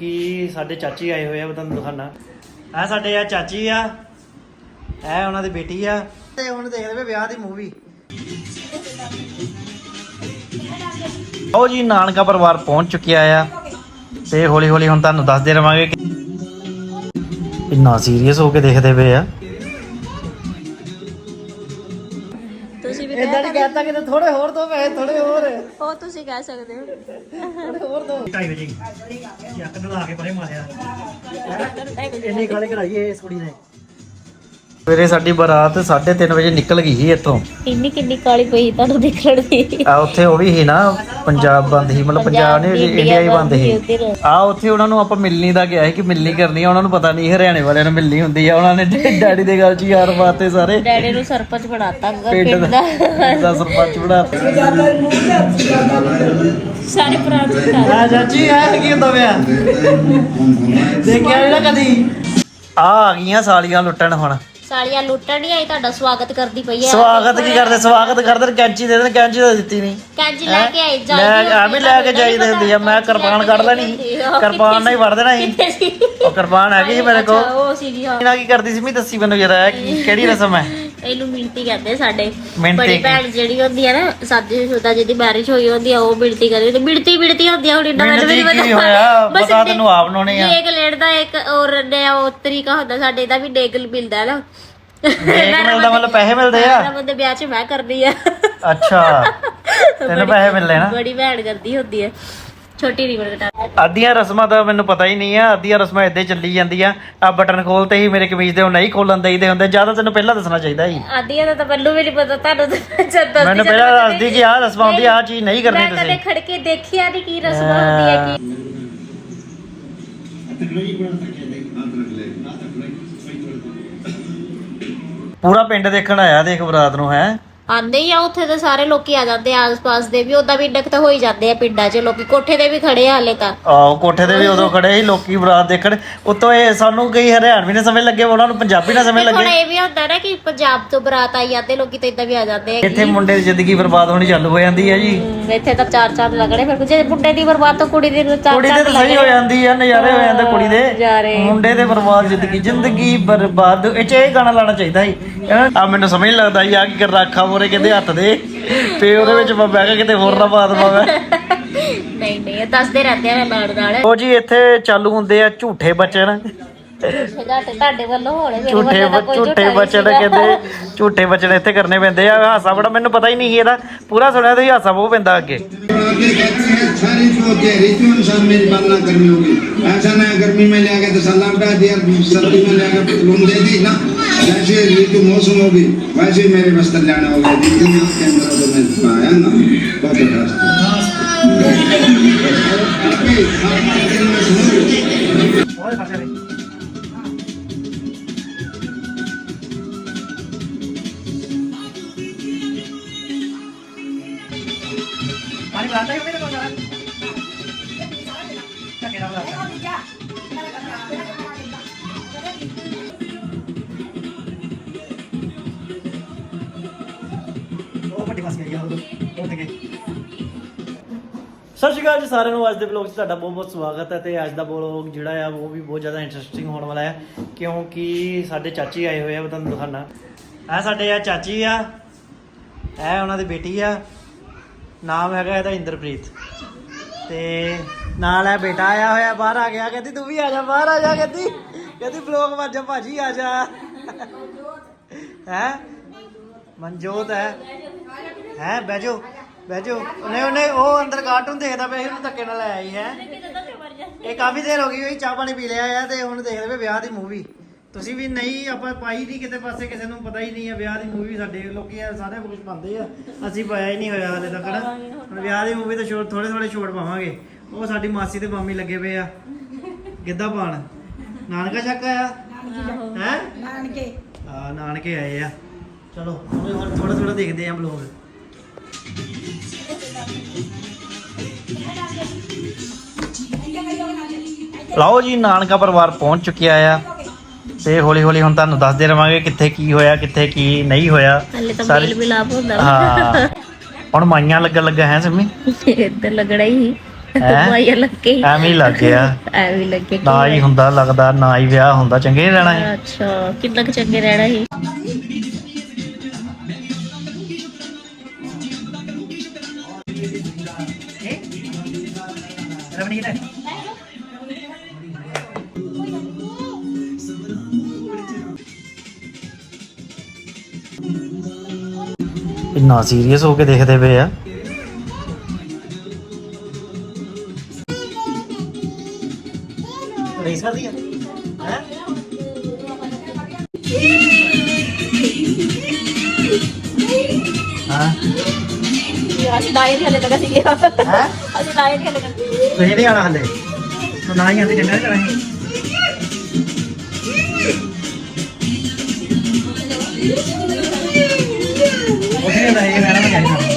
ਕੀ ਸਾਡੇ ਚਾਚੀ ਆਏ ਹੋਏ ਆ, ਮੈਂ ਤੁਹਾਨੂੰ ਦਿਖਾਣਾ ਆ ਸਾਡੇ ਆ ਚਾਚੀ ਆ, ਇਹ ਉਹਨਾਂ ਦੀ ਬੇਟੀ ਆ। ਤੇ ਹੁਣ ਦੇਖਦੇ ਪਏ ਵਿਆਹ ਦੀ ਮੂਵੀ ਉਹ ਜੀ, ਨਾਨਕਾ ਪਰਿਵਾਰ ਪਹੁੰਚ ਚੁੱਕਿਆ ਆ। ਤੇ ਹੌਲੀ ਹੌਲੀ ਹੁਣ ਤੁਹਾਨੂੰ ਦੱਸਦੇ ਰਵਾਂਗੇ ਕਿ ਇੰਨਾ ਸੀਰੀਅਸ ਹੋ ਕੇ ਦੇਖਦੇ ਪਏ ਆ। ਇਦਾਂ ਨਹੀਂ ਕਹਤਾ ਕਿ ਥੋੜੇ ਹੋਰ ਦੋ ਪੈਸੇ ਥੋੜੇ ਹੋਰ। ਉਹ ਤੁਸੀਂ ਕਹਿ ਸਕਦੇ ਹੋ। ਥੋੜੇ ਹੋਰ ਦੋ। 2:30 ਵਜੇ। ਚੱਕ ਲਾ ਕੇ ਪਰੇ ਮਾਰਿਆ। ਇੰਨੀ ਗਾਲੇ ਕਢਾਈ ਇਸ ਕੁੜੀ ਨੇ। ਸਵੇਰੇ ਸਾਡੀ ਬਾਰਾਤ 3:30 ਵਜੇ ਨਿਕਲ ਗਈ ਸੀ ਇੱਥੋਂ। ਇੰਨੀ ਕਿੰਨੀ ਕਾਲੀ ਪਈ ਤੁਹਾਨੂੰ ਦੇਖਣ ਦੀ। ਆ ਉੱਥੇ ਉਹ ਵੀ ਸੀ ਨਾ ਪੰਜਾਬ ਬੰਦ ਸੀ ਮਤਲਬ ਪੰਜਾਬ ਨਹੀਂ ਇੰਡੀਆ ਹੀ ਬੰਦ ਸੀ। ਆ ਉੱਥੇ ਉਹਨਾਂ ਨੂੰ ਆਪਾਂ ਮਿਲਣੀ ਦਾ ਗਿਆ ਸੀ ਕਿ ਮਿਲਣੀ ਕਰਨੀ ਆ ਉਹਨਾਂ ਨੂੰ ਪਤਾ ਨਹੀਂ ਹਰਿਆਣੇ ਵਾਲਿਆਂ ਨੂੰ ਮਿਲਣੀ ਹੁੰਦੀ ਆ ਉਹਨਾਂ ਨੇ ਡੈਡੀ ਦੇ ਗੱਲ 'ਚ ਯਾਰ ਬਾਤੇ ਸਾਰੇ। ਡੈਡੀ ਨੂੰ ਸਰਪੰਚ ਬਣਾਤਾ ਪਿੰਡ ਦਾ ਦਾ। ਦਾ ਸਰਪੰਚ ਬਣਾਤਾ। ਸਾਰੇ ਪ੍ਰਾਂਤ ਬਣਾ ਆ ਚਾਚੀ ਆ ਕੀ ਹੁੰਦਾ ਪਿਆ ਦੇਖਿਆ ਨੀ ਨਾ ਕਦੀ? ਆ ਆ ਗਈਆਂ ਸਾਲੀਆਂ ਲੁੱਟਣ ਹੁਣ। ਸਾਲੀਆਂ ਲੁੱਟਣ ਨਹੀਂ ਆਈ ਤੁਹਾਡਾ ਸਵਾਗਤ ਕਰਦੀ ਪਈ ਹੈ ਸਵਾਗਤ ਕੀ ਕਰਦੇ? ਸਵਾਗਤ ਕਰਦੇ? ਨੇ ਕੈਂਚੀ ਦੇ ਦੇਣ ਕੈਂਚੀ ਤਾਂ ਦਿੱਤੀ ਨਹੀਂ। ਕੰਜ ਲੈ ਕੇ ਆਈ ਲੈ ਆ ਵੀ ਲੈ ਕੇ ਜਾਈਦੇ ਹੁੰਦੀ ਆ ਮੈਂ ਕਿਰਪਾਨ ਕੱਢ ਲੈਣੀ। ਕਿਰਪਾਨ ਨਾਲ ਹੀ ਵੜ ਦੇਣਾ ਸੀ? ਉਹ ਕਿਰਪਾਨ ਹੈਗੀ ਸੀ ਮੇਰੇ ਕੋਲ। ਉਹ ਸੀਗੀ ਹਾਂ। ਇਹਨਾਂ ਕੀ ਕਰਦੀ ਸੀ ਮੈਂ ਦੱਸੀ ਮੈਨੂੰ ਜਰਾ ਇਹ ਕੀ- ਕਿਹੜੀ ਰਸਮ ਹੈ? ਇਹਨੂੰ ਮਿੰਤੀ ਕਹਿੰਦੇ ਸਾਡੇ। ਮਿਣਤੀ ਬੜੀ? ਭੈਣ ਜਿਹੜੀ ਹੁੰਦੀ ਹੈ ਨਾ ਸਾਦੀ ਸੁਦਾ ਜਿਹਦੀ ਮੈਰਿਜ ਹੋਈ ਹੁੰਦੀ ਆ ਉਹ ਮਿੰਤੀ ਕਰਦੀ ਤੇ ਮਿੰਤੀ ਮਿੰਤੀ ਹੁੰਦੀ ਆ ਹੁਣ ਇੰਨਾ ਮੈਨੂੰ ਵੀ ਨਹੀਂ ਕੀ ਹੋਇਆ? ਪਤਾ। ਤੈਨੂੰ ਆਪ ਨੂੰ ਨਹੀਂ ਆ। ਡੇਗ ਲੈਣ ਦਾ ਇੱਕ ਔਰ ਨੇ ਉਹ ਤਰੀਕਾ ਹੁੰਦਾ ਸਾਡੇ ਦਾ ਵੀ ਡੇਗ ਮਿਲਦਾ ਨਾ। ਦੇਖ ਮਿਲਦਾ ਮਤਲਬ ਪੈਸੇ ਮਿਲਦੇ ਆ? ਰਮਨ ਦੇ ਵਿਆਹ 'ਚ ਮੈਂ ਕਰਦੀ ਆ। ਅੱਛਾ। ਤੈਨੂੰ ਪੈਸੇ ਮਿਲਨੇ ਨਾ। ਬੜੀ ਭੈਣ ਕਰਦੀ ਹੁੰਦੀ ਹੈ ਛੋਟੀ ਰਸਮਾਂ ਤਾਂ ਮੈਨੂੰ ਪਤਾ ਹੀ ਨਹੀਂ ਆ ਅੱਧੀਆਂ ਰਸਮਾਂ ਹੀ ਚੱਲੀ ਜਾਂਦੀਆਂ। ਆ ਬਟਨ ਖੋਲਤੇ ਹੀ ਮੇਰੇ ਕਮੀਜ਼ ਦੇ ਉਹ ਨਹੀਂ ਖੋਲਣ ਦੇਈਦੇ ਹੁੰਦੇ ਜ਼ਿਆਦਾ ਤੈਨੂੰ ਪਹਿਲਾਂ ਦੱਸਣਾ ਚਾਹੀਦਾ ਸੀ। ਆਦੀਆਂ ਦਾ ਤਾਂ ਮੈਨੂੰ ਵੀ ਨਹੀਂ ਪਤਾ ਤੁਹਾਨੂੰ ਤਾਂ ਜਦ ਦੱਸਦੀ ਮੈਨੂੰ ਪਹਿਲਾਂ ਦੱਸਦੀ ਕਿ ਆਹ ਰਸਮਾਂ ਹੁੰਦੀ ਆ ਚੀਜ਼ ਨਹੀਂ ਕਰਨੀ ਮੈਂ ਕਦੇ ਤੁਸੀਂ। ਖੜ ਕੇ ਦੇਖਿਆ ਨਹੀਂ ਕੀ ਰਸਮ ਹੁੰਦੀ ਹੈ ਕੀ ਪੂਰਾ ਪਿੰਡ ਦੇਖਣ ਆਇਆ ਦੇਖ ਬਰਾਤ ਨੂੰ ਹੈ? ਆਂਦੇ ਹੀ ਆ ਉੱਥੇ ਤਾਂ ਸਾਰੇ ਲੋਕੀ ਆ ਜਾਂਦੇ ਆ ਆਸ-ਪਾਸ ਦੇ ਵੀ ਉਦਾਂ ਵੀ ਇੰਡਕ ਤਾਂ ਹੋ ਹੀ ਜਾਂਦੇ ਆ ਪਿੰਡਾਂ 'ਚ ਲੋਕੀ ਕੋਠੇ ਤੇ ਵੀ ਖੜੇ ਆ ਹਲੇ ਤਾਂ। ਆਹੋ ਕੋਠੇ ਤੇ ਵੀ ਉਦੋਂ ਖੜੇ ਸੀ ਲੋਕੀ ਬਰਾਤ ਦੇਖਣ। ਉਤੋਂ ਇਹ ਸਾਨੂੰ ਕਈ ਹਰਿਆਣਵੀ ਨੇ ਸਮਝ ਲੱਗੇ ਉਹਨਾਂ ਨੂੰ ਪੰਜਾਬੀ ਨਾ ਸਮਝ ਹੁਣ ਲੱਗੇ। ਇਹ ਵੀ ਹੁੰਦਾ ਨਾ ਕਿ ਪੰਜਾਬ ਤੋਂ ਬਰਾਤ ਆਈ ਜਾਂਦੇ ਲੋਕੀ ਤਾਂ ਇਦਾਂ ਵੀ ਆ ਜਾਂਦੇ ਆ। ਇੱਥੇ ਮੁੰਡੇ ਦੀ ਜ਼ਿੰਦਗੀ ਬਰਬਾਦ ਹੋਣੀ ਚਾਲੂ ਹੋ ਜਾਂਦੀ ਹੈ ਜੀ। ਹਮ, ਇੱਥੇ ਤਾਂ ਚਾਰ ਚਾਰ ਲੱਗਣੇ ਫਿਰ ਜੇ ਮੁੰਡੇ ਦੀ ਬਰਬਾਦ ਤਾਂ ਕੁੜੀ ਦੀ ਨੂੰ ਚਾਰ ਕੁੜੀ ਦੇ ਚਾਰ ਤਾਂ ਸਹੀ ਹੋ ਜਾਂਦੀ ਆ ਨਜ਼ਾਰੇ ਹੋ ਜਾਂਦੇ ਕੁੜੀ ਦੇ। ਮੁੰਡੇ ਦੇ ਬਰਬਾਦ ਜ਼ਿੰਦਗੀ ਜ਼ਿੰਦਗੀ ਬਰਬਾਦ ਇਹ ਚ ਇਹ ਗਾਣਾ ਲਾਣਾ ਚਾਹੀਦਾ ਸੀ। ਆ ਮੈਨੂੰ ਸਮਝ ਨੀ ਲੱਗਦਾ ਸੀ ਆ ਕੀ ਕਰ ਰੱਖਾ ਮੋਰੇ ਕਹਿੰਦੇ ਹੱਥ ਦੇ ਤੇ ਉਹਦੇ ਵਿੱਚ ਮੈਂ ਬਹਿ ਕੇ ਕਿਤੇ ਹੋਰ ਨਾ ਬਾਤ ਪਾਵਾਂ ਨਹੀਂ ਨਹੀਂ ਇਹ ਦੱਸਦੇ ਰਹਿੰਦੇ ਆ ਨਾਲ ਨਾਲ ਉਹ ਜੀ ਇੱਥੇ ਚਾਲੂ ਹੁੰਦੇ ਆ ਝੂਠੇ ਬਚਨ ਤੁਹਾਡੇ ਤੁਹਾਡੇ ਵੱਲੋਂ ਹੋਣੇ ਮੇਰੇ ਝੂਠੇ ਵੱਲੋਂ ਤਾਂ ਬ- ਕੋਈ ਝੂਠੇ ਝੂਠਾ ਨਹੀਂ ਬਚਨ ਸੀਗਾ। ਕਹਿੰਦੇ ਝੂਠੇ ਬਚਨ ਇੱਥੇ ਕਰਨੇ ਪੈਂਦੇ ਆ ਹਾਸਾ ਬੜਾ ਮੈਨੂੰ ਪਤਾ ਹੀ ਨਹੀਂ ਸੀ ਇਹਦਾ ਪੂਰਾ ਸੁਣਿਆ ਤੇ ਹਾਸਾ ਬਹੁਤ ਪੈਂਦਾ ਅੱਗੇ आगे कहते हैं सारी जो होती है ऋतु अनुसार मेरी पालना करनी होगी ऐसा ना गर्मी में ले आके तो सलाह हटा दिया सर्दी में ले आके लून दे दी ना जैसे ऋतु मौसम होगी वैसे ही मेरे बस्तर जाना होगा ऋतु के अंदर तो मैं पाया ना बहुत अच्छा ਸਤਿ ਸ਼੍ਰੀ ਅਕਾਲ ਜੀ ਸਾਰਿਆਂ ਨੂੰ। ਅੱਜ ਦੇ ਵਲੌਗ 'ਚ ਤੁਹਾਡਾ ਬਹੁਤ ਬਹੁਤ ਸਵਾਗਤ ਹੈ ਤੇ ਅੱਜ ਦਾ ਵਲੌਗ ਜਿਹੜਾ ਆ, ਉਹ ਵੀ ਬਹੁਤ ਜ਼ਿਆਦਾ ਇੰਟਰਸਟਿੰਗ ਹੋਣ ਵਾਲਾ ਹੈ ਕਿਉਂਕਿ ਸਾਡੇ ਚਾਚੀ ਆਏ ਹੋਏ ਆ, ਮੈਂ ਤੁਹਾਨੂੰ ਦਿਖਾਣਾ ਆ ਸਾਡੇ ਆ ਚਾਚੀ ਆ, ਇਹ ਉਹਨਾਂ ਦੀ ਬੇਟੀ ਆ। ਨਾਮ ਹੈਗਾ ਇਹਦਾ ਇੰਦਰਪ੍ਰੀਤ। ਤੇ ਨਾਲ ਇਹ ਬੇਟਾ ਆਇਆ ਹੋਇਆ, ਬਾਹਰ ਆ ਗਿਆ, ਕਹਿੰਦੀ ਤੂੰ ਵੀ ਆ ਜਾ, ਬਾਹਰ ਆ ਜਾ, ਕਹਿੰਦੀ। ਕਹਿੰਦੀ ਵਲੌਗ ਵੱਜ, ਭਾਜੀ ਆ ਜਾ। ਹੈ? ਮਨਜੋਤ ਹੈ। ਹੈ ਬੈਜੋ ਬੈਜੋ ਉਹਨੇ ਉਹਨੇ ਉਹ ਅੰਦਰ ਕਾਰਟੂਨ ਦੇਖਦਾ ਪਿਆ ਸੀ ਉਹਨੂੰ ਧੱਕੇ ਨਾਲ ਲੈ ਆਈ ਹੈ। ਇਹ ਕਾਫੀ ਦੇਰ ਹੋ ਗਈ ਹੋਈ ਚਾਹ ਪਾਣੀ ਪੀ ਲਿਆ ਆ ਤੇ ਹੁਣ ਦੇਖਦੇ ਪਏ ਵਿਆਹ ਦੀ ਮੂਵੀ ਤੁਸੀਂ ਵੀ ਨਹੀਂ ਆਪਾਂ ਪਾਈ ਨਹੀਂ ਕਿਤੇ ਪਾਸੇ ਕਿਸੇ ਨੂੰ ਪਤਾ ਹੀ ਨਹੀਂ ਆ ਵਿਆਹ ਦੀ ਮੂਵੀ ਸਾਡੇ ਲੋਕੀ ਆ ਸਾਰੇ ਕੁਝ ਪਾਉਂਦੇ ਆ। ਅਸੀਂ ਪਾਇਆ ਹੀ ਨਹੀਂ ਹੋਇਆ ਹਾਲੇ ਤੱਕ ਨਾ। ਹੁਣ ਵਿਆਹ ਦੀ ਮੂਵੀ ਤੇ ਛੋਟ ਥੋੜੇ ਥੋੜੇ ਛੋਟ ਪਾਵਾਂਗੇ। ਉਹ ਸਾਡੀ ਮਾਸੀ ਤੇ ਮਾਮੀ ਲੱਗੇ ਪਏ ਆ। ਗਿੱਧਾ ਪਾਣ ਨਾਨਕਾ ਚੱਕ ਆਇਆ? ਹੈ? ਨਾਨਕੇ। ਆ ਨਾਨਕੇ ਆਏ ਆ। ਚਲੋ ਹੁਣ ਥੋੜਾ ਥੋੜਾ ਦੇਖਦੇ ਆ ਬਲੌਗ ਲਓ ਜੀ ਨਾਨਕਾ ਪਰਿਵਾਰ ਪਹੁੰਚ ਚੁੱਕਿਆ ਆ ਤੇ ਹੌਲੀ ਹੌਲੀ ਹੁਣ ਤੁਹਾਨੂੰ ਦੱਸਦੇ ਰਵਾਂਗੇ ਕਿੱਥੇ ਕੀ ਹੋਇਆ ਕਿੱਥੇ ਕੀ ਨਹੀਂ ਹੋਇਆ। ਹਲੇ ਤਾਂ ਸਾਰੀ- ਮੇਲ ਮਿਲਾਪ ਹੁੰਦਾ ਹਾਂ। ਹੁਣ ਮਾਈਆਂ ਲੱਗਣ ਲੱਗਾ ਹੈ ਸਿੰਮੀ? ਇੱਧਰ ਲੱਗਣਾ ਹੀ। ਹੈਂ? ਮਾਇਆ ਲੱਗੇ। ਐਵੇਂ ਹੀ ਲੱਗ ਗਿਆ। ਐਵੇਂ ਲੱਗੇ। ਕਿ- ਨਾ ਹੀ ਹੁੰਦਾ ਲੱਗਦਾ ਨਾ ਹੀ ਵਿਆਹ ਹੁੰਦਾ ਚੰਗੇ ਹੀ ਰਹਿਣਾ ਹੈ ਅੱਛਾ ਕਿੰਨਾ ਕੁ ਚੰਗੇ ਰਹਿਣਾ ਸੀ? ਇੰਨਾ ਸੀਰੀਅਸ ਹੋ ਕੇ ਦੇਖਦੇ ਪਏ ਆ ਰੇਸ ਕਰਦੀ ਆ ਹੈ ਹਾਂ ਅਸੀਂ ਡਾਇਟ ਹਲੇ ਤੱਕ ਅਸੀਂ ਗਿਆ ਹੈ ਅਸੀਂ ਡਾਇਟ ਹਲੇ ਤੱਕ ਤੁਸੀਂ ਨਹੀਂ ਆਣਾ ਹਲੇ ਤੂੰ ਨਾ ਹੀ ਆਂਦੀ ਚੰਗਾ ਨਹੀਂ ਕਰਾਂਗੇ ਉਹਨੇ ਤਾਂ ਇਹ ਮੈਡਮ ਕਹਿ ਰਹੀ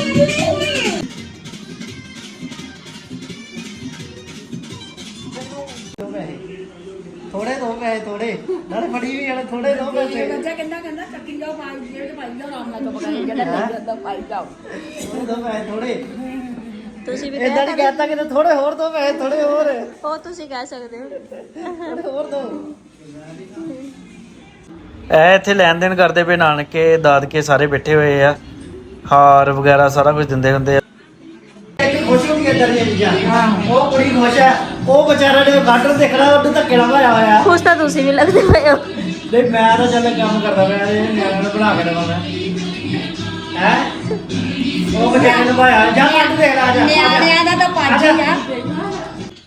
ਥੋੜੇ ਦੋ ਪੈਸੇ ਥੋੜੇ। ਨਾਲੇ ਫੜੀ ਵੀ ਵਾਲੇ ਥੋੜੇ ਦੋ ਪੈਸੇ। ਬੱਚਾ ਕਹਿੰਦਾ ਕਹਿੰਦਾ ਚੱਕੀ ਜਾਓ ਪਾਈ ਜਿਹੜੇ ਤੇ ਪਾਈ ਜਾਓ ਆਰਾਮ ਨਾਲ ਚੁੱਪ ਕਰਕੇ ਜਿਹੜਾ ਨਹੀਂ ਜਾਂਦਾ ਪਾਈ ਜਾਓ ਥੋੜੇ ਦੋ ਪੈਸੇ ਥੋੜੇ। ਤੁਸੀਂ ਵੀ ਇਦਾਂ ਨਹੀਂ ਕਹਿਤਾ ਕਿ ਥੋੜੇ ਹੋਰ ਦੋ ਪੈਸੇ ਥੋੜੇ ਹੋਰ। ਉਹ ਤੁਸੀਂ ਕਹਿ ਸਕਦੇ ਹੋ। ਥੋੜੇ ਹੋਰ ਦੋ। ਐ ਇੱਥੇ ਲੈਣ ਦੇਣ ਕਰਦੇ ਪਏ ਨਾਨਕੇ ਦਾਦਕੇ ਸਾਰੇ ਬੈਠੇ ਹੋਏ ਆ। ਹਾਰ ਵਗੈਰਾ ਸਾਰਾ ਕੁਝ ਦਿੰਦੇ ਹੁੰਦੇ ਆ। ਖੁਸ਼ ਚੀਜ਼ਾਂ ਉਹ ਕੁੜੀ ਖੁਸ਼ ਹੈ। ਉਹ ਵਿਚਾਰਾ ਨੇ ਦੇਖਣਾ ਧੱਕੇ ਨਾਲ ਭਾਇਆ ਹੋਇਆ। ਖੁਸ਼ ਤਾਂ ਤੁਸੀਂ ਵੀ ਲੱਗਦੇ ਪਏ ਹੋ। ਨਹੀਂ ਮੈਂ ਤਾਂ ਚੱਲ ਕੰਮ ਕਰਦਾ ਪਿਆ ਇਹ ਨਿਆਣਿਆਂ ਨੂੰ ਬਣਾ ਕੇ ਦੇਵਾਂ ਮੈਂ। ਹੈ? ਉਹ ਵਿਚਾਰੇ ਨੂੰ ਭਾਇਆ ਜਾ ਕੱਢ ਦੇਖ ਲੈ ਜਾ ਨਿਆਣਿਆਂ ਦਾ ਤਾਂ ਪੰਜ ਹੀ ਆ।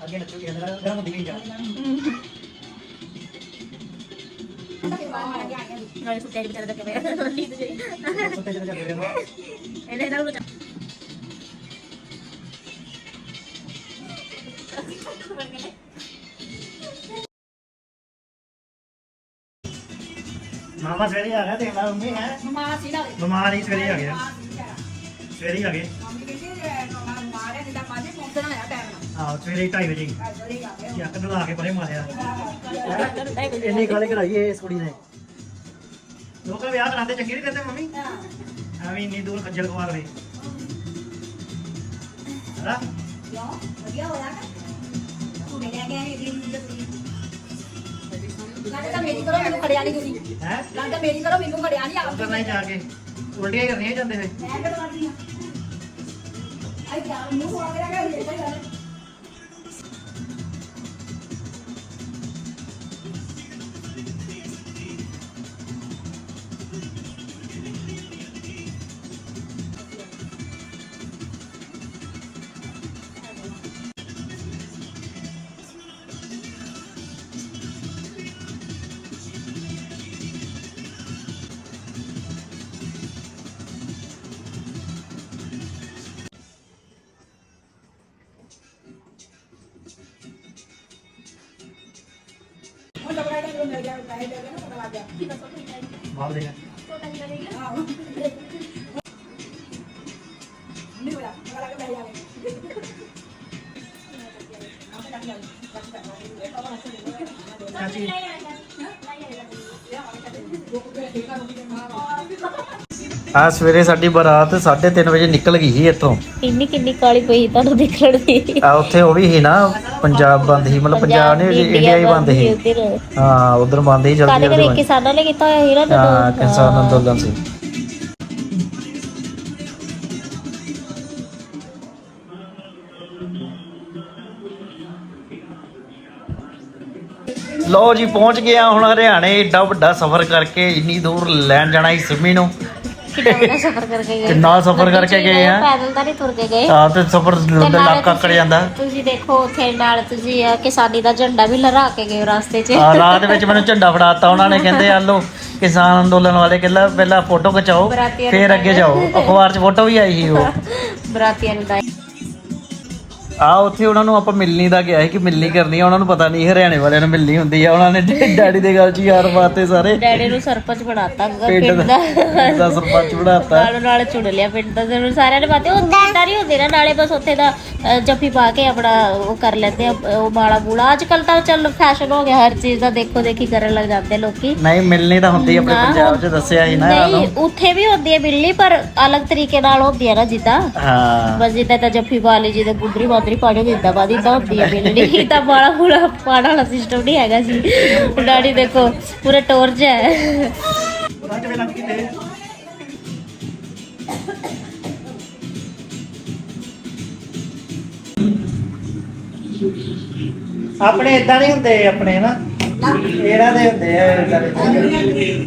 ਅੱਗੇ ਨੱਚੂਗੀ ਅੰਦਰ ਗਰਮ ਹੁੰਦੀ ਗਈ ਜਾ। ਨਾਲੇ ਸੁੱਤੇ ਜੀ ਵਿਚਾਰੇ ਧੱਕੇ ਪਏ ਨੀਂਦ ਜਈ ਸੁੱਤੇ ਚਲੇ ਜਾਂਦੇ ਨੇ ਇਹਨੇ ਨਾਲ ਮਾਮਾ ਸਵੇਰੇ ਆ ਗਿਆ ਦੇਖ ਲੈ ਮੰਮੀ ਹੈ? ਮਾਂ ਸੀ ਨਾਲ। ਬਿਮਾਰ ਹੀ ਸਵੇਰੇ ਆ ਗਿਆ। ਸਵੇਰੇ ਹੀ ਆ। ਗਏ। ਮੰਮੀ ਕਹਿੰਦੀ ਮਾਰੇ ਨਹੀਂ ਤਾਂ ਮਾਝੇ ਪਹੁੰਚਣਾ ਆ ਟਾਈਮ ਹਾਂ ਸਵੇਰੇ 2:30 ਵਜੇ ਹੀ। ਨਾਲ ਚੱਕ ਲਾ ਕੇ ਪਰੇ ਮਾਰਿਆ। ਇੰਨੀ ਕਾਲੇ ਕਰਾਈ ਇਸ ਕੁੜੀ ਨੇ। ਲੋਕਾਂ ਵਿਆਹ ਕਰਾਉਂਦੇ ਚੰਗੇ ਨਹੀਂ ਕਰਦੇ ਮੰਮੀ? ਐਵੇਂ ਇੰਨੀ ਦੂਰ ਖੱਜਲ ਖਵਾਰ ਵੇ ਹਾਂ ਕਿਉਂ? ਵਧੀਆ ਹੋਇਆ ਨਾ? ਤੂੰ ਮਿਲਿਆ ਗਿਆ ਇਹ ਦਿਨ ਜੱਤੀ ਲੱਗਦਾ ਮੇਰੀ ਕਰੋ ਮੈਨੂੰ ਖੜਿਆ ਨਹੀਂ ਤੁਸੀਂ। ਹੈ? ਲੱਗਦਾ ਮੇਰੀ ਕਰੋ ਮੈਨੂੰ ਖੜਿਆ ਨਹੀਂ ਆਪ ਕਰਨਾ ਹੀ ਜਾ ਕੇ। ਉਲਟੀਆਂ ਹੀ ਕਰਨੀਆਂ ਜਾਂਦੇ ਹੋਏ ਮੈਂ ਕਿਹੜਾ ਕਰਦੀ ਆ? ਆਈ ਯਾਰ ਮੂੰਹ ਹੋ ਗਿਆ ਕਿ ਇਹ ਤਾਂ ਲੱਗਦਾ ਕਿ ਮਿਲ ਗਿਆ ਪੈਸੇ ਦੇ ਦੇਣਾ ਪਤਾ ਲੱਗ ਗਿਆ ਬਾਹਰ ਦੇ ਆਹੋ ਗਿਆ ਆ ਸਵੇਰੇ ਸਾਡੀ ਬਰਾਤ 3:30 ਵਜੇ ਨਿਕਲ ਗਈ ਸੀ ਇੱਥੋਂ। ਇੰਨੀ ਕਿੰਨੀ ਕਾਲੀ ਪਈ ਤੁਹਾਨੂੰ ਦੇਖਣ ਦੀ। ਆ ਉੱਥੇ ਉਹ ਵੀ ਸੀ ਨਾ ਪੰਜਾਬ ਬੰਦ ਸੀ ਮਤਲਬ ਪੰਜਾਬ ਨਹੀਂ ਇੰਡੀਆ ਹੀ ਬੰਦ ਸੀ। ਹਾਂ ਉਧਰ ਬੰਦ ਸੀ ਜਲਦੀ ਕਿਸਾਨਾਂ ਨੇ ਕੀਤਾ ਹੋਇਆ ਹੀਰਾ ਤੇ ਹਾਂ ਕਿਸਾਨ ਅੰਦੋਲਨ ਸੀ। ਲੋ ਜੀ ਪਹੁੰਚ ਗਏ ਆ ਹੁਣ ਹਰਿਆਣੇ ਏਡਾ ਵੱਡਾ ਸਫ਼ਰ ਕਰਕੇ ਇੰਨੀ ਦੂਰ ਲੈਣ ਜਾਣਾ ਸੀ ਸਿੰਮੀ ਨੂੰ। ਕਿੰਨਾ ਸਫਰ ਕਰਕੇ ਗਏ। ਕਿੰਨਾ ਸਫ਼ਰ ਕਰਕੇ ਗਏ ਆ। ਪੈਦਲ ਤਾਂ ਨਹੀਂ ਤੁਰ ਕੇ ਗਏ। ਆ ਤੇ ਸਫ਼ਰ ਲੱਕ ਤੁਸੀਂ- ਜਾਂਦਾ। ਤੁਸੀਂ ਦੇਖੋ ਉੱਥੇ ਨਾਲ ਤੁਸੀਂ ਅਹ, ਕਿਸਾਨੀ ਦਾ ਝੰਡਾ ਵੀ ਲਹਿਰਾ ਕੇ ਗਏ ਰਸਤੇ 'ਚ। ਆ ਰਾਤ ਵਿੱਚ ਮੈਨੂੰ ਝੰਡਾ ਫੜਾਤਾ ਉਹਨਾਂ ਨੇ ਕਹਿੰਦੇ ਆ ਲੋ ਕਿਸਾਨ ਅੰਦੋਲਨ ਵਾਲੇ ਕਹਿੰਦਾ ਪਹਿਲਾਂ ਫੋਟੋ ਖਿਚਾਓ ਫਿਰ ਅੱਗੇ ਜਾਓ। ਅਖਬਾਰ 'ਚ ਫੋਟੋ ਵੀ ਆਈ ਸੀ ਉਹ। ਬਰਾਤੀਆਂ ਨੂੰ ਦਾ ਆ ਉੱਥੇ ਉਹਨਾਂ ਨੂੰ ਆਪਾਂ ਮਿਲਣੀ ਦਾ ਗਿਆ ਸੀ ਕਿ ਮਿਲਣੀ ਕਰਨੀ ਆ ਉਹਨਾਂ ਨੂੰ ਪਤਾ ਨਹੀਂ ਹਰਿਆਣੇ ਵਾਲਿਆਂ ਨੂੰ ਮਿਲਣੀ ਹੁੰਦੀ ਆ। ਉਹਨਾਂ ਨੇ ਡੈਡੀ ਦੇ ਗੱਲ 'ਚ ਯਾਰ ਪਾਤੇ ਸਾਰੇ। ਡੈਡੀ ਨੂੰ ਸਰਪੰਚ ਬਣਾਤਾ ਪਿੰਡ ਪਿੰਡ ਦਾ। ਦਾ ਪਿੰਡ ਦਾ ਸਰਪੰਚ ਬਣਾਤਾ। ਨਾਲੋਂ ਨਾਲ ਚੁਣ ਲਿਆ ਪਿੰਡ ਦਾ ਸਾਰਿਆਂ ਨੇ ਬਾਤੇ ਉਹ ਦਿਨਦਾਰੀ ਹੁੰਦੀ ਨਾ ਨਾਲੇ ਬਸ ਉੱਥੇ ਦਾ ਅਹ, ਜੱਫੀ ਪਾ ਕੇ ਆਪਣਾ ਉਹ ਕਰ ਲੈਂਦੇ ਆ ਉਹ ਮਾਲਾ ਮੂਲਾ। ਅੱਜ ਕੱਲ ਤਾਂ ਚੱਲ ਫੈਸ਼ਨ ਹੋ ਗਿਆ ਹਰ ਚੀਜ਼ ਦਾ ਦੇਖੋ ਦੇਖੀ ਕਰਨ ਲੱਗ ਜਾਂਦੇ ਲੋਕੀ। ਨਹੀਂ ਮਿਲਣੀ ਤਾਂ ਹੁੰਦੀ ਆਪਣੇ ਨਾ, ਪੰਜਾਬ 'ਚ ਦੱਸਿਆ ਸੀ ਨਾ ਨਹੀਂ ਉੱਥੇ ਵੀ ਹੁੰਦੀ ਹੈ ਬਿੱਲੀ ਪਰ ਅਲੱਗ ਤਰੀਕੇ ਨਾਲ ਹੁੰਦੀ ਹੈ ਨਾ ਜਿੱਦਾਂ। ਹਾਂ। ਬਸ ਜਿੱਦਾਂ ਤਾਂ ਜੱਫੀ ਪਾ ਲਈ ਜਿਹਦੇ ਗੁੱਦਰੀ ਬਾਤ ਨਹੀਂ ਪਾਣੀ ਦਿੱਤਾ ਬਾਦੀ ਇਦਾਂ ਹੁੰਦੀ ਹੈ ਬਿਲੜੀ ਤਾਂ ਬਾਲਾ ਪੂਰਾ ਪਾਣਾ ਵਾਲਾ ਸਿਸਟਮ ਨਹੀਂ ਹੈਗਾ ਸੀ ਡੈਡੀ ਦੇਖੋ, ਪੂਰਾ ਟੋਰਚ ਹੈ। ਆਪਣੇ ਇਦਾਂ ਨਹੀਂ ਹੁੰਦੇ ਆਪਣੇ ਨਾ। ਇਹਨਾਂ ਦੇ ਹੁੰਦੇ ਆ, ਏਦਾਂ ਦੇ।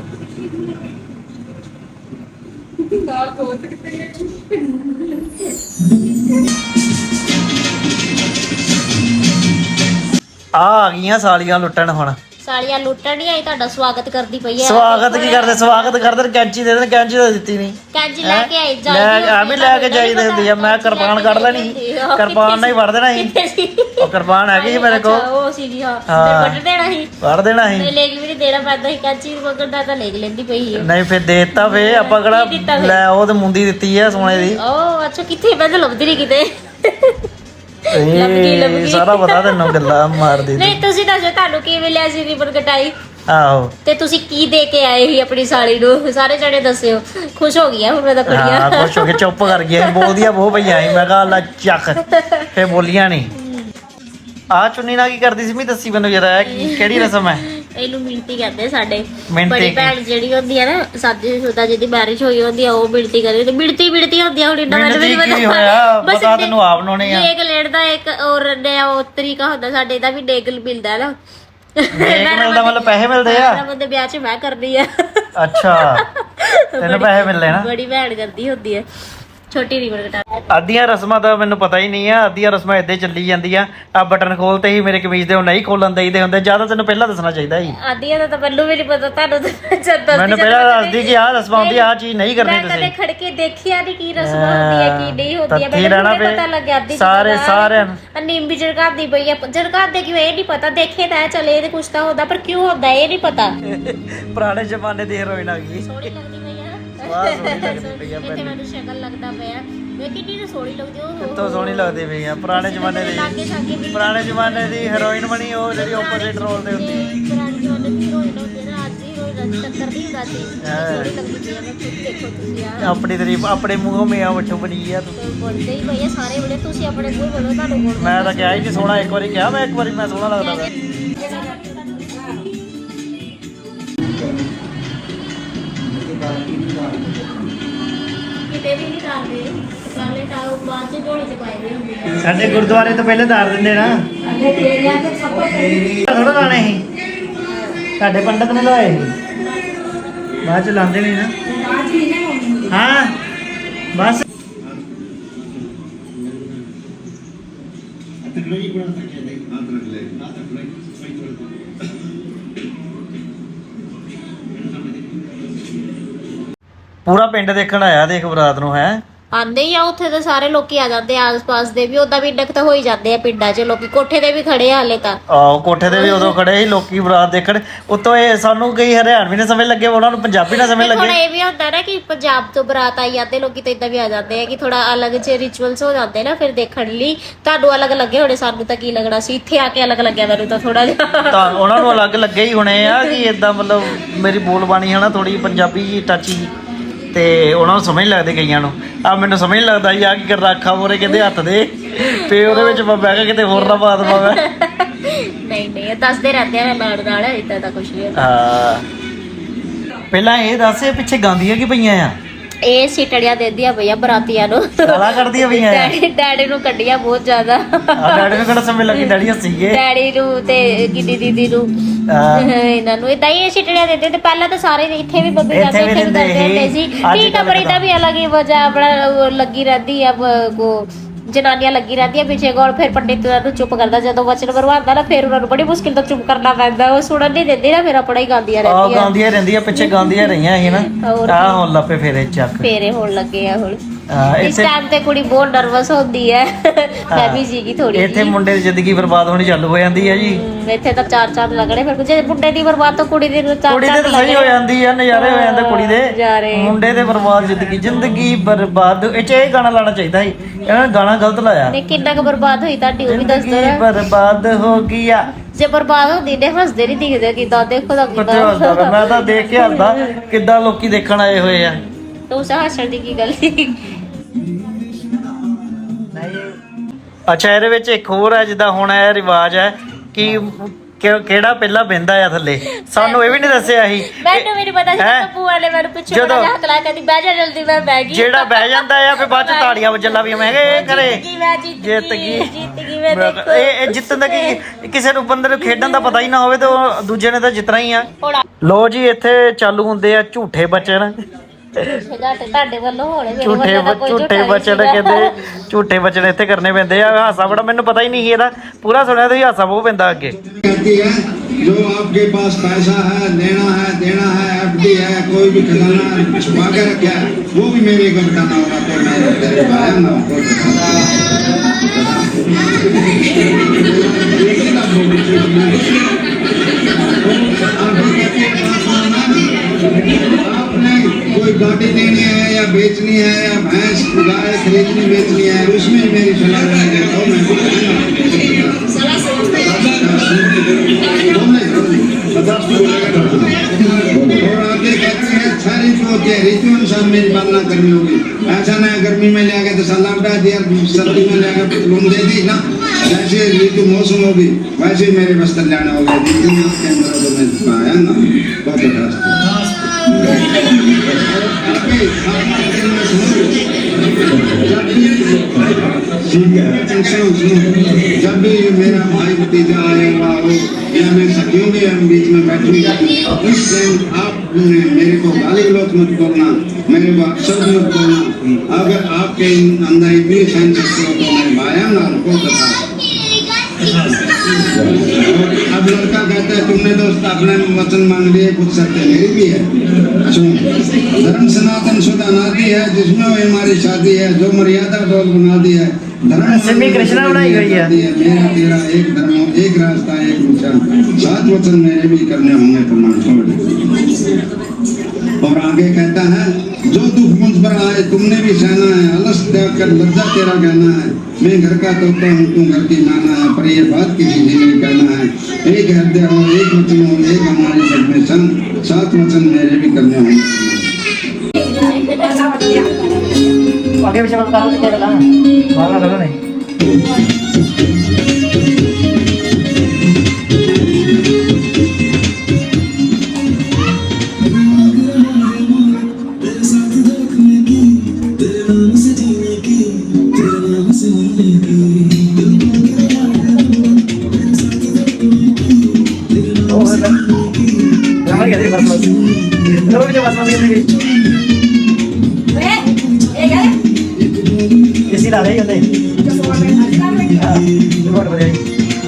ਆ ਆ ਗਈਆਂ ਸਾਲੀਆਂ ਲੁੱਟਣ ਹੁਣ। ਸਾਲੀਆਂ ਲੁੱਟਣ ਨਹੀਂ ਆਈ ਤੁਹਾਡਾ ਸਵਾਗਤ ਕਰਦੀ ਪਈ ਹੈ ਸਵਾਗਤ ਕੀ ਕਰਦੇ? ਸਵਾਗਤ ਕਰਦੇ ਨੇ ਕੈਂਚੀ ਦੇ ਦੇਣ ਕੈਂਚੀ ਤਾਂ ਦਿੱਤੀ ਨਹੀਂ। ਕੰਜ ਲੈ ਕੇ ਆਈ ਲੈ ਆ ਵੀ ਲੈ ਕੇ ਜਾਈਦੀ ਹੁੰਦੀ ਆ ਮੈਂ ਕਿਰਪਾਨ ਕੱਢ ਲੈਣੀ। ਕਿਰਪਾਨ ਨਾਲ ਹੀ ਵੜ ਦੇਣਾ ਸੀ। ਉਹ ਕਿਰਪਾਨ ਹੈਗੀ ਸੀ ਮੇਰੇ ਕੋਲ। ਉਹ ਸੀਗੀ ਹਾਂ। ਹਾਂ। ਤੇ ਵੱਢ ਦੇਣਾ ਸੀ? ਵੜ ਦੇਣਾ ਤੇ ਸੀ। ਲੈ ਕੇ ਵੀ ਨਹੀਂ ਦੇਣਾ ਪੈਂਦਾ ਸੀ ਕੰਚੀ ਮਗਰਦਾ ਤਾਂ ਲੈ ਕੇ ਲੈਂਦੀ ਪਈ ਸੀ। ਨਹੀਂ ਫਿਰ ਦੇਤਾ ਫੇ ਆਪਾਂ ਕਿਹੜਾ ਫਿਰ? ਲੈ ਉਹ ਤੇ ਮੁੰਦੀ ਦਿੱਤੀ ਆ ਸੋਨੇ ਦੀ। ਉਹ ਅੱਛਾ ਕਿੱਥੇ? ਮੈਂ ਤਾਂ ਲੱਭਦੀ ਨਹੀਂ ਕਿਤੇ। ਲੱਭ ਗਈ, ਲੱਭ ਇਹ ਗਈ। ਸਾਰਾ ਪਤਾ ਤੈਨੂੰ ਗੱਲਾਂ ਮਾਰਦੀ ਨਹੀਂ ਤੁਸੀਂ ਦੱਸੋ ਤੁਹਾਨੂੰ ਕੀ ਮਿਲਿਆ ਸੀ ਰਿਬਨ ਕਟਾਈ? ਆਹੋ। ਤੇ ਤੁਸੀਂ ਕੀ ਦੇ ਕੇ ਆਏ ਸੀ ਆਪਣੀ ਸਾਲੀ ਨੂੰ? ਸਾਰੇ ਜਣੇ ਦੱਸਿਓ। ਖੁਸ਼ ਹੋ ਗਈਆਂ ਹੁਣ ਮੈਂ ਤਾਂ ਹਾਂ ਕੁੜੀਆਂ ਖੁਸ਼ ਹੋ ਕੇ ਚੁੱਪ ਕਰ ਗਿਆ ਸੀ, ਬੋਲਦੀਆਂ ਬਹੁਤ ਪਈਆਂ ਸੀ। ਮੈਂ ਕਿਹਾ ਲੈ ਚੱਕ। ਫੇ ਬੋਲੀਆਂ ਨਹੀਂ ਆ ਚੁੰਨੀ ਨਾਲ ਕੀ ਕਰਦੀ ਸੀ? ਮੈਂ ਦੱਸੀ ਮੈਨੂੰ ਜਰਾ ਇਹ ਕੀ- ਕਿਹੜੀ ਰਸਮ ਹੈ? ਇਹਨੂੰ ਮਿੰਤੀ ਕਹਿੰਦੇ ਸਾਡੇ। ਮਿਣਤੀ ਬੜੀ? ਭੈਣ ਜਿਹੜੀ ਹੁੰਦੀ ਆ ਨਾ ਸਾਦੀ ਸੁਦਾ ਜਿਹਦੀ ਮੈਰਿਜ ਹੋਈ ਹੁੰਦੀ ਆ ਉਹ ਮਿੰਤੀ ਕਰਦੀ ਤੇ ਮਿੰਤੀ ਮਿੰਤੀ ਹੁੰਦੀ ਆ ਹੁਣ ਇੰਨਾ ਮੈਨੂੰ ਨਹੀਂ ਕੀ ਹੋਇਆ? ਬਸ ਪਤਾ ਤੈਨੂੰ ਆਪ ਨੂੰ ਨਹੀਂ ਆ। ਡੇਗ ਲੈਣ ਇੱਕ ਔਰ ਨੇ ਉਹ ਤਰੀਕਾ ਹੁੰਦਾ ਸਾਡੇ ਦਾ ਵੀ ਡੇਗ ਮਿਲਦਾ ਨਾ। ਦੇਖ ਮਿਲਦਾ ਮਤਲਬ ਪੈਸੇ ਮਿਲਦੇ ਆ? ਮੇਰਾ ਬੰਦੇ ਵਿਆਹ ਚ ਮੈਂ ਕਰਦੀ ਆ। ਅੱਛਾ। ਤੈਨੂੰ ਪੈਸੇ ਮਿਲਦੇ ਨਾ। ਬੜੀ ਭੈਣ ਕਰਦੀ ਹੁੰਦੀ ਆ। ਛੋਟੀ ਰਿਵਰ ਕਟਾ ਅੱਧੀਆਂ ਰਸਮਾਂ ਦਾ ਮੈਨੂੰ ਪਤਾ ਹੀ ਨਹੀਂ ਆ ਅੱਧੀਆਂ ਰਸਮਾਂ ਹੀ ਚੱਲੀ ਜਾਂਦੀਆਂ। ਆ ਬਟਨ ਖੋਲਤੇ ਹੀ ਮੇਰੇ ਕਮੀਜ਼ ਦੇ ਉਹ ਨਹੀਂ ਖੋਲਣ ਦੇਈਦੇ ਹੁੰਦੇ। ਜ਼ਿਆਦਾ ਤੈਨੂੰ ਪਹਿਲਾਂ ਦੱਸਣਾ ਚਾਹੀਦਾ ਸੀ। ਆਦੀਆਂ ਦਾ ਤਾਂ ਮੈਨੂੰ ਵੀ ਨਹੀਂ ਪਤਾ ਤੁਹਾਨੂੰ ਤਾਂ ਜਦ ਮੈਨੂੰ ਪਹਿਲਾਂ ਦੱਸਦੀ ਕਿ ਆਹ ਰਸਮਾਂ ਹੁੰਦੀ ਆ ਚੀਜ਼ ਨਹੀਂ ਕਰਨੀ ਮੈਂ ਕਦੇ ਤੁਸੀਂ। ਖੜ ਕੇ ਦੇਖਿਆ ਨਹੀਂ ਕੀ ਰਸਮਾਂ ਹੁੰਦੀਆਂ ਕੀ ਨਹੀਂ ਹੁੰਦੀਆਂ। ਤੱਥੀ ਮੈਨੂੰ ਵੀ ਪਏ। ਪਤਾ ਲੱਗਿਆ ਅੱਧੀ ਸਾਰੇ- ਸਾਰਿਆਂ ਨੂੰ। ਨੀਂਬੀ ਝੜਕਾਉਂਦੀ ਪਈ ਆ। ਝੜਕਾਉਂਦੇ ਕਿਉਂ? ਇਹ ਨਹੀਂ ਪਤਾ ਦੇਖੇ ਤਾਂ ਹੈ, ਚਲੇ ਇਹਦੇ ਕੁਛ ਤਾਂ ਹੁੰਦਾ ਪਰ ਕਿਉਂ ਹੁੰਦਾ? ਇਹ ਨਹੀਂ ਪਤਾ। ਪੁਰਾਣੇ ਜ਼ਮਾਨੇ ਦੀ ਹੀਰੋਇਨ ਆ ਗਈ। ਸੋਹਣੀ ਲੱਗਦੀ। ਪਈ ਆ ਵਾਹ, ਸੋਹਣੀ ਲੱਗਦੀ ਪਈ ਆ ਇੱਥੇ ਮੈਨੂੰ ਸ਼ਕਲ ਲੱਗਦਾ ਪਿਆ। ਮੈਂ ਕਿੰਨੀ ਸੋਹਣੀ ਲੱਗਦੀ ਉਹ ਕਿੱਥੋਂ ਸੋਹਣੀ ਲੱਗਦੀ ਪਈ ਆ? ਪੁਰਾਣੇ ਜ਼ਮਾਨੇ ਲਾਗੇ ਦੀ ਸਾਗੇ ਵੀ ਪੁਰਾਣੇ ਜ਼ਮਾਨੇ ਦੀ ਹੀਰੋਇਨ ਬਣੀ ਉਹ ਜਿਹੜੀ ਆਪੋਜ਼ਿਟ ਰੋਲ ਤੇ ਹੁੰਦੀ। ਪੁਰਾਣੀ ਜਵਾਨੀ ਦੀ ਹੀਰੋਇਨ ਹੁੰਦੀ ਨਾ ਅੱਜ ਦੀ ਹੀਰੋਇਨ ਟੱਕਰ ਨਹੀਂ ਹੁੰਦਾ ਸੀ। ਹਾਂ। ਸੋਹਣੀ ਲੱਗਦੀ ਪਈ ਆ ਮੈਂ ਖੁਦ ਦੇਖੋ ਤੁਸੀਂ ਆ। ਆਪਣੀ ਤਾਰੀਫ ਆਪਣੇ ਮੂੰਹੋਂ ਮਿਆਂ ਵੱਟੂ ਬਣੀ ਆ ਤੂੰ। ਬੋਲਦੇ ਹੀ ਪਈ ਆ ਸਾਰੇ ਬੜੇ ਤੁਸੀਂ ਆਪਣੇ ਮੂੰਹ ਬੋਲੋ ਤੁਹਾਨੂੰ ਬੋਲੋ ਮੈਂ ਤਾਂ ਕਿਹਾ ਹੀ ਨਹੀਂ ਸੋਹਣਾ ਇੱਕ ਵਾਰੀ ਕਿਹਾ ਮੈਂ ਇੱਕ ਵਾਰੀ ਮੈਂ ਸੋਹਣਾ ਲੱਗਦਾ ਪਿਆ। ਸਾਡੇ ਗੁਰਦੁਆਰੇ ਤੋਂ ਪਹਿਲਾਂ ਧਾਰ ਦਿੰਦੇ ਨਾ। ਅੱਗੇ ਤੇਰੀਆਂ ਥੋੜਾ ਲਾਣੇ ਸੀ। ਸਾਡੇ ਪੰਡਤ ਨੇ ਲਾਏ ਸੀ। ਬਾਅਦ ਚ ਲਾਉਂਦੇ ਨੇ। ਨਾ ਹਾਂ। ਬਸ। ਪੂਰਾ ਪਿੰਡ ਦੇਖਣ ਆਇਆ ਦੇਖ ਬਰਾਤ ਨੂੰ ਹੈ? ਆਂਦੇ ਹੀ ਆ ਉੱਥੇ ਤਾਂ ਸਾਰੇ ਲੋਕੀ ਆ ਜਾਂਦੇ ਆ ਆਸ-ਪਾਸ ਦੇ ਵੀ ਉਦਾਂ ਵੀ ਇੰਡਕ ਤਾਂ ਹੋ ਹੀ ਜਾਂਦੇ ਆ ਪਿੰਡਾਂ 'ਚ ਲੋਕੀ ਕੋਠੇ ਤੇ ਵੀ ਖੜੇ ਆ ਹਾਲੇ ਤਾਂ। ਆਹੋ ਕੋਠੇ ਤੇ ਵੀ ਉਦੋਂ ਖੜੇ ਸੀ ਲੋਕੀ ਬਰਾਤ ਦੇਖਣ। ਉਤੋਂ ਇਹ ਸਾਨੂੰ ਕਈ ਹਰਿਆਣਵੀ ਨੇ ਸਮਝ ਲੱਗੇ ਉਹਨਾਂ ਨੂੰ ਪੰਜਾਬੀ ਨਾ ਸਮਝ ਤੇ ਹੁਣ ਲੱਗੇ। ਇਹ ਵੀ ਹੁੰਦਾ ਨਾ ਕਿ ਪੰਜਾਬ ਤੋਂ ਬਰਾਤ ਆਈ ਜਾਂਦੇ ਲੋਕੀ ਤਾਂ ਇਦਾਂ ਵੀ ਆ ਜਾਂਦੇ ਆ ਕਿ ਥੋੜਾ ਅਲੱਗ ਜਿਹੇ ਰਿਚੁਅਲਸ ਹੋ ਜਾਂਦੇ ਨਾ ਫਿਰ ਦੇਖਣ ਲਈ। ਤੁਹਾਨੂੰ ਅਲੱਗ ਲੱਗੇ ਹੋਣੇ ਸਾਨੂੰ ਤਾਂ ਕੀ ਲੱਗਣਾ ਸੀ ਇੱਥੇ ਆ ਕੇ ਅਲੱਗ ਲੱਗਿਆ ਮੈਨੂੰ ਤਾਂ ਥੋੜਾ ਜਿਹਾ। ਤਾਂ ਉਹਨਾਂ ਨੂੰ ਅਲੱਗ ਲੱਗੇ ਹੀ ਹੋਣੇ ਆ ਕਿ ਇਦਾਂ ਮਤਲਬ ਮੇਰੀ ਬੋਲਬਾਣੀ ਹਨਾ ਥੋੜੀ ਪੰਜਾਬੀ ਜੀ ਟੱਚ ਜੀ ਤੇ ਉਹਨਾਂ ਨੂੰ ਸਮਝ ਨੀ ਲੱਗਦੇ ਕਈਆਂ ਨੂੰ। ਆ ਮੈਨੂੰ ਸਮਝ ਨੀ ਲੱਗਦਾ ਯਾ ਕੀ ਕਰ ਰੱਖਾ ਮੋਰੇ ਕਹਿੰਦੇ ਹੱਥ ਦੇ ਤੇ ਉਹਦੇ ਵਿੱਚ ਮੈਂ ਬਹਿ ਕੇ ਕਿਤੇ ਹੋਰ ਨਾ ਬਾਤ ਪਾਵਾਂ ਨਹੀਂ ਨਹੀਂ ਇਹ ਦੱਸਦੇ ਰਹਿੰਦੇ ਆ ਨਾਲ ਨਾਲ ਇਦਾਂ ਦਾ ਕੁਝ ਨਹੀਂ ਹੁੰਦਾ। ਹਾਂ। ਪਹਿਲਾਂ ਇਹ ਦੱਸ ਪਿੱਛੇ ਗਾਉਂਦੀਆਂ ਕੀ ਪਈਆਂ ਆ? ਇਹ ਸਿਟੜੀਆਂ ਦਿੰਦੀਆਂ ਭਈਆ ਬਰਾਤੀਆਂ ਨੂੰ। ਗਾਲਾਂ ਕੱਢਦੀਆਂ ਪਈਆਂ ਆ। ਡੈਡੀ ਡੈਡੀ ਨੂੰ ਕੱਢੀਆਂ ਬਹੁਤ ਜ਼ਿਆਦਾ। ਆ ਡੈਡੀ ਨੂੰ ਕਿਹੜਾ ਸਮਝ ਲੱਗੀ? ਡੈਡੀ ਹੱਸੀਗੇ। ਡੈਡੀ ਨੂੰ ਤੇ ਗਿੱਡੀ ਦੀਦੀ ਨੂੰ। ਇਹਨਾਂ ਨੂੰ ਇਦਾਂ ਹੀ ਸਿਟੜੀਆਂ ਦਿੰਦੇ ਤੇ ਪਹਿਲਾਂ ਤਾਂ ਸਾਰੇ ਇੱਥੇ ਵੀ ਬੱਬੀ ਜਾਂਦੇ ਇੱਥੇ ਵੀ ਦਿੰਦੇ ਸੀ। ਕੱਲ੍ਹ ਪਰ ਇਹਦਾ ਵੀ ਅਲੱਗ ਹੀ ਵਜ੍ਹਾ ਆਪਣਾ ਲੱਗੀ ਰਹਿੰਦੀ ਆ ਕੋ ਜਨਾਨੀਆਂ ਲੱਗੀ ਰਹਿੰਦੀਆਂ ਪਿੱਛੇ ਗੋਲ ਫਿਰ ਪੰਡਿਤ ਉਹਨਾਂ ਨੂੰ ਚੁੱਪ ਕਰਦਾ ਜਦੋਂ ਵਚਨ ਬਰਵਾਦਾ ਨਾ ਫਿਰ ਉਹਨਾਂ ਨੂੰ ਬੜੀ ਮੁਸ਼ਕਿਲ ਤੋਂ ਚੁੱਪ ਕਰਨਾ ਪੈਂਦਾ ਉਹ ਸੁਣਨ ਨਹੀਂ ਦਿੰਦੀ ਨਾ ਫਿਰ ਆਪਣਾ ਹੀ ਗਾਉਂਦੀਆਂ ਆ ਰਹਿੰਦੀਆਂ। ਗਾਉਂਦੀਆਂ ਰਹਿੰਦੀਆਂ ਪਿੱਛੇ ਗਾਉਂਦੀਆਂ ਰਹੀਆਂ ਸੀ ਨਾ। ਹੋਰ ਆ ਹੁਣ ਲੱਪੇ ਫੇਰੇ ਚੱਕ। ਫੇਰੇ ਹੋਣ ਲੱਗੇ ਆ ਹੁਣ। ਇਸ ਇੱਥੇ ਟਾਈਮ ਤੇ ਕੁੜੀ ਬਹੁਤ ਨਰਵਸ ਹੁੰਦੀ ਹੈ। ਮੈਂ ਵੀ ਸੀਗੀ ਥੋੜੀ ਇੱਥੇ ਮੁੰਡੇ ਦੀ ਜ਼ਿੰਦਗੀ ਬਰਬਾਦ ਹੋਣੀ ਚਾਲੂ ਹੋ ਜਾਂਦੀ ਹੈ ਜੀ। ਇੱਥੇ ਤਾਂ ਚਾਰ ਚਾਰ ਲੱਗਣੇ ਫਿਰ ਜੇ ਮੁੰਡੇ ਦੀ ਬਰਬਾਦ ਤਾਂ ਕੁੜੀ ਦੀ ਨੂੰ ਚਾਰ ਕੁੜੀ ਦੇ ਚਾਰ ਤਾਂ ਸਹੀ ਹੋ ਜਾਂਦੀ ਆ ਨਜ਼ਾਰੇ ਹੋ ਜਾਂਦੇ ਕੁੜੀ ਦੇ। ਨਜ਼ਾਰੇ। ਮੁੰਡੇ ਦੇ ਬਰਬਾਦ ਜ਼ਿੰਦਗੀ ਜ਼ਿੰਦਗੀ ਬਰਬਾਦ। ਇਹ ਚ ਇਹ ਗਾਣਾ ਲਾਣਾ ਚਾਹੀਦਾ ਸੀ। ਇਹਨਾਂ ਨੇ ਗਾਣਾ ਗਲਤ ਲਾਇਆ ਨੇ ਕਿੰਨਾ ਕੁ ਬਰਬਾਦ ਹੋਈ ਤੁਹਾਡੀ ਉਹ ਵੀ ਦੱਸ ਜ਼ਿੰਦਗੀ ਦਿਓ ਨਾ। ਬਰਬਾਦ ਹੋ ਗਿਆ ਜੇ ਬਰਬਾਦ ਹੁੰਦੀ ਨੇ ਹੱਸਦੇ ਨਹੀਂ ਦਿਖਦੇ ਕਿਦਾਂ ਦੇਖੋ ਤਾਂ ਹੱਸਦਾ ਪਿਆ? ਮੈਂ ਤਾਂ ਦੇਖ ਕੇ ਹੱਸਦਾ ਕਿੱਦਾਂ ਲੋਕੀ ਦੇਖਣ ਆਏ ਹੋਏ ਆ ਤੂੰ ਸਾ ਹੱਸਣ ਦੀ ਕੀ ਗੱਲ ਸੀ ਅੱਛਾ ਇਹਦੇ ਵਿੱਚ ਇੱਕ ਹੋਰ ਹੈ ਜਿੱਦਾਂ ਹੁਣ ਇਹ ਰਿਵਾਜ ਹੈ ਕਿ ਕਿ- ਕਿਹੜਾ ਪਹਿਲਾਂ ਬਹਿੰਦਾ ਆ ਥੱਲੇ? ਸਾਨੂੰ ਇਹ ਵੀ ਨਹੀਂ ਦੱਸਿਆ ਸੀ। ਮੈਨੂੰ ਵੀ ਨਹੀਂ ਪਤਾ ਸੀ ਹੈਂ? ਪੱਪੂ ਵਾਲੇ ਮੈਨੂੰ ਪਿੱਛੇ ਜਦੋਂ- ਬੜਾ ਹੱਥ ਲਾ ਕਹਿੰਦੀ ਬਹਿ ਜਾ ਜਲਦੀ ਮੈਂ ਬਹਿ ਗਈ। ਜਿਹੜਾ ਬਹਿ ਜਾਂਦਾ ਆ ਫਿਰ ਬਾਅਦ ਚ ਤਾੜੀਆਂ ਵੱਜਣ ਲੱਗ ਪਈਆਂ। ਮੈਂ ਕਿਹਾ ਇਹ ਕਰੇ ਜਿੱਤ ਗਈ ਮੈਂ ਜਿੱਤ ਜਿੱਤ ਗਈ। ਗਈ ਜਿੱਤ ਗਈ ਮੈਂ ਮੈਂ ਦੇਖੋ ਕਿਹਾ ਇਹ ਇਹ ਜਿੱਤਣ ਦਾ ਕੀ ਕਿਸੇ ਨੂੰ ਬੰਦੇ ਨੂੰ ਖੇਡਣ ਦਾ ਪਤਾ ਹੀ ਨਾ ਹੋਵੇ ਤੇ ਉਹ ਦੂਜੇ ਨੇ ਤਾਂ ਜਿੱਤਣਾ ਹੀ ਆ। ਹੁਣ ਲੋ ਜੀ ਇੱਥੇ ਚਾਲੂ ਹੁੰਦੇ ਆ ਝੂਠੇ ਬਚਨ। ਤੁਹਾਡੇ ਤੁਹਾਡੇ ਵੱਲੋਂ ਹੋਣੇ ਮੇਰੇ ਝੂਠੇ ਵੱਲੋਂ ਤਾਂ ਕੋਈ ਝੂਠੇ ਝੂਠਾ ਨਹੀਂ ਬਚਨ ਸੀਗਾ। ਕਹਿੰਦੇ ਝੂਠੇ ਬਚਨ ਇੱਥੇ ਕਰਨੇ ਪੈਂਦੇ ਆ ਹਾਸਾ ਬੜਾ ਮੈਨੂੰ ਪਤਾ ਹੀ ਨਹੀਂ ਸੀ ਇਹਦਾ ਪੂਰਾ ਸੁਣਿਆ ਤੁਸੀਂ ਹਾਸਾ ਬਹੁਤ ਪੈਂਦਾ ਅੱਗੇ कहती है जो आपके पास पैसा है लेना है देना है एफडी है कोई भी खजाना छुपा के रखा है वो भी मेरे को बताना होगा तो मैं तेरे भाया ना को गाड़ी देनी है या बेचनी है या भैंस गाय खरीदनी, बेचनी है, उसमें मेरी सलाह रहेगी तो मैं और आगे कहते हैं, सारी तो गहरी तो इंसान मेरी बात ना करनी होगी। ऐसा ना गर्मी में ले आके तो सलाह दिया, सर्दी में ले आके पतलून दे दी, ना। जैसे ऋतु मौसम होगी, वैसे मेरे बस्तर जाना होगा। जितनी आपके अंदर तो मैं पाया ना, बहुत जब भी मेरा भाई भतीजा आएगा हो या मैं सखियों के बीच में बैठूँगा उस मेरे को गाली मत मेरे को अक्षर मत अगर आपके अंदर इतनी सहन शक्ति हो तो मैं भाया ना को बता कहता है तुमने तो अपने वचन मांग लिए कुछ सत्य मेरी भी है। धर्म सनातन शुद्ध अनादि है जिसमें वो हमारी शादी है जो मर्यादा डोल बना दी है धर्म कृष्णा बनाई गई है। मेरा तेरा एक धर्म एक रास्ता एक वचन सात वचन मेरे भी करने होंगे छोड़ और आगे कहता है जो दुख मुझ पर आए तुमने भी सहना है अलस त्याग कर लज्जा तेरा कहना है। मैं घर का तोता हूँ तू घर की नाना है पर यह बात किसी से नहीं करना है एक हृदय हो एक वचन हो एक हमारे सब में सन सात वचन मेरे भी करने होंगे आगे पीछे बात करो तो क्या करना बाहर ना करो नहीं ਇਸੇ ਲਾ ਰਹੀ ਹੁੰਦੇ ਬਹੁਤ ਵਧੀਆ ਜੀ पूरा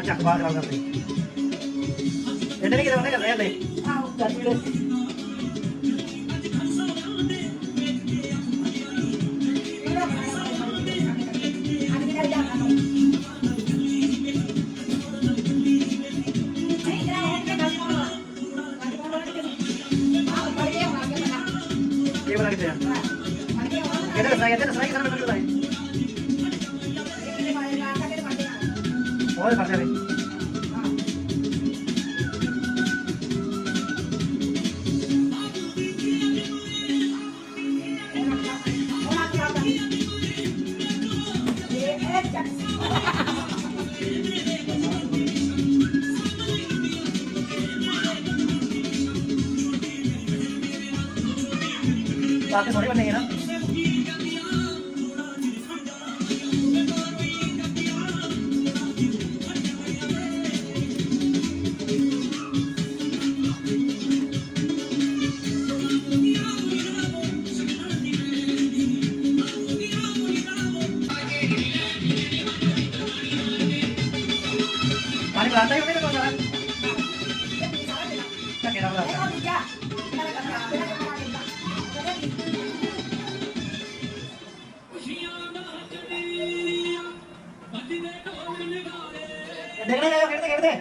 अच्छा बात कर Kita kita kita kita. Oh, pasal. ਬਾਕੀ ਥੋੜੀ ਬਣੇਗੀ ਨਾ। കിടന്നേ കിടന്നേ